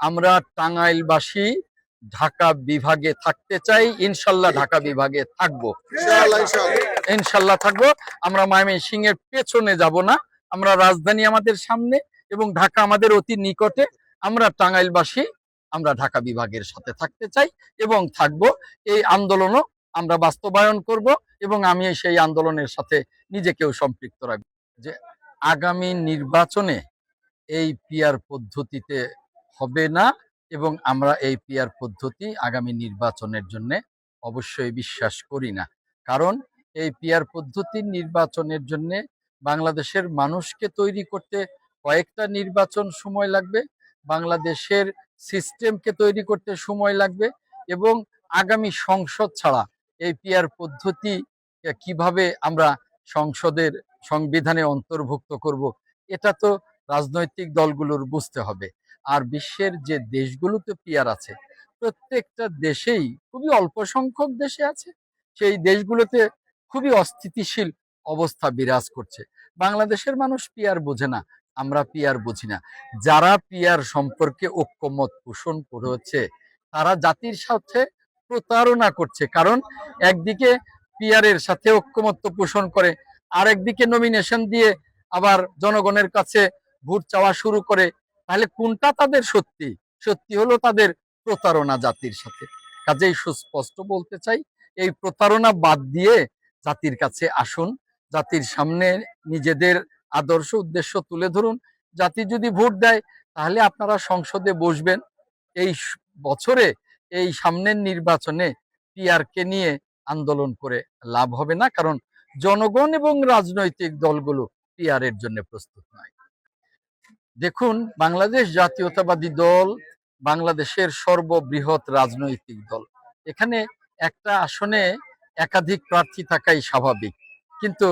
আমরা টাঙ্গাইলবাসী ঢাকা বিভাগে থাকতে চাই ইনশাল্লাহ ঢাকা বিভাগে থাকব। ইনশাল্লাহ থাকব। আমরা ময়মনসিং এর পেছনে যাব না। আমরা রাজধানী আমাদের সামনে এবং ঢাকা আমাদের অতি নিকটে। আমরা টাঙ্গাইলবাসী আমরা ঢাকা বিভাগের সাথে থাকতে চাই এবং থাকব। এই আন্দোলনও আমরা বাস্তবায়ন করব এবং আমি সেই আন্দোলনের সাথে নিজেকেও সম্পৃক্ত রাখব যে আগামী নির্বাচনে এই পিয়ার পদ্ধতিতে হবে না এবং আমরা এই পিয়ার পদ্ধতি আগামী নির্বাচনের জন্য অবশ্যই বিশ্বাস করি না। কারণ এই পিয়ার পদ্ধতির নির্বাচনের জন্য বাংলাদেশের মানুষকে তৈরি করতে কয়েকটা নির্বাচন সময় লাগবে, বাংলাদেশের সিস্টেমকে তৈরি করতে সময় লাগবে এবং আগামী সংসদ ছাড়া এই পিয়ার পদ্ধতি কীভাবে আমরা সংসদের সংবিধানে অন্তর্ভুক্ত করব, এটা তো রাজনৈতিক দলগুলোর বুঝতে হবে। আর বিশ্বের যে দেশগুলোতে পিয়ার আছে, প্রত্যেকটা দেশেই খুবই অল্প সংখ্যক দেশে আছে। সেই দেশগুলোতে খুবই অস্থিতিশীল অবস্থা বিরাজ করছে। বাংলাদেশের মানুষ পিয়ার বোঝে না, আমরা পিয়ার বুঝি না। যারা পিয়ার সম্পর্কে ঐক্যমত পোষণ করেছে, তারা জাতির সাথে প্রতারণা করছে। কারণ একদিকে পিয়ারের সাথে ঐক্যমত্য পোষণ করে আর একদিকে নমিনেশন দিয়ে আবার জনগণের কাছে ভোট চাওয়া শুরু করে। তাহলে কোনটা তাদের সত্যি? সত্যি হলো তাদের প্রতারণা জাতির সাথে। কাজেই সুস্পষ্ট বলতে চাই, এই প্রতারণা বাদ দিয়ে জাতির কাছে আসুন। জাতির সামনে নিজেদের আদর্শ উদ্দেশ্য তুলে ধরুন। জাতি যদি ভোট দেয়, তাহলে আপনারা সংসদে বসবেন। এই বছরে এই সামনের নির্বাচনে পিআরকে নিয়ে আন্দোলন করে লাভ হবে না, কারণ জনগণ এবং রাজনৈতিক দলগুলো পিআর এর জন্য প্রস্তুত নয়। দেখুন বাংলাদেশ জাতীয়তাবাদী দল বাংলাদেশের সর্ববৃহৎ রাজনৈতিক দল। এখানে একটা আসনে একাধিক প্রার্থী থাকাই স্বাভাবিক। কিন্তু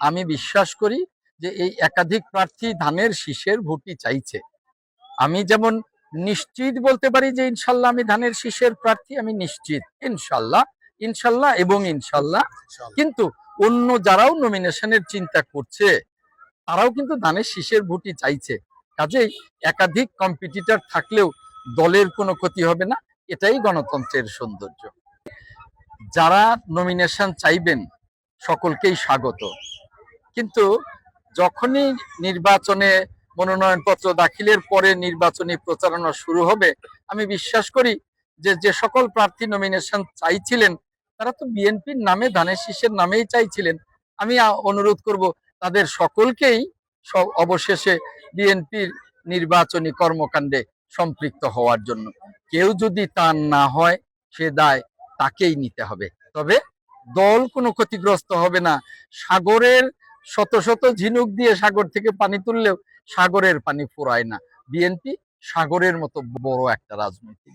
আমি বিশ্বাস করি যে এই একাধিক প্রার্থী ধানের শীষের ভোটই চাইছে। আমি যেমন নিশ্চিত বলতে পারি যে ইনশাল্লাহ আমি ধানের শীষের প্রার্থী আমি নিশ্চিত। ইনশাল্লাহ ইনশাল্লাহ এবং ইনশাল্লাহ। কিন্তু অন্য যারাও নমিনেশনের চিন্তা করছে তারাও কিন্তু ধানের শীষের ভোটই চাইছে। কাজেই একাধিক কম্পিটিটর থাকলেও দলের কোনো ক্ষতি হবে না, এটাই গণতন্ত্রের সৌন্দর্য। যারা নমিনেশন চাইবেন, সকলকেই স্বাগত। কিন্তু যখনই নির্বাচনে মনোনয়নপত্র দাখিলের পরে নির্বাচনী প্রচারণা শুরু হবে, আমি বিশ্বাস করি যে যে সকল প্রার্থী নমিনেশন চাইছিলেন, তারা তো বিএনপির নামে, ধানের শীষের নামেই চাইছিলেন। আমি অনুরোধ করব, তাদের সকলকেই অবশেষে বিএনপির নির্বাচনী কর্মকাণ্ডে সম্পৃক্ত হওয়ার জন্য। কেউ যদি তা না হয়, সে দায় তাকেই নিতে হবে। তবে দল কোনো ক্ষতিগ্রস্ত হবে না। সাগরের শত শত ঝিনুক দিয়ে সাগর থেকে পানি তুললেও সাগরের পানি ফুরায় না। বিএনপি সাগরের মতো বড় একটা রাজনৈতিক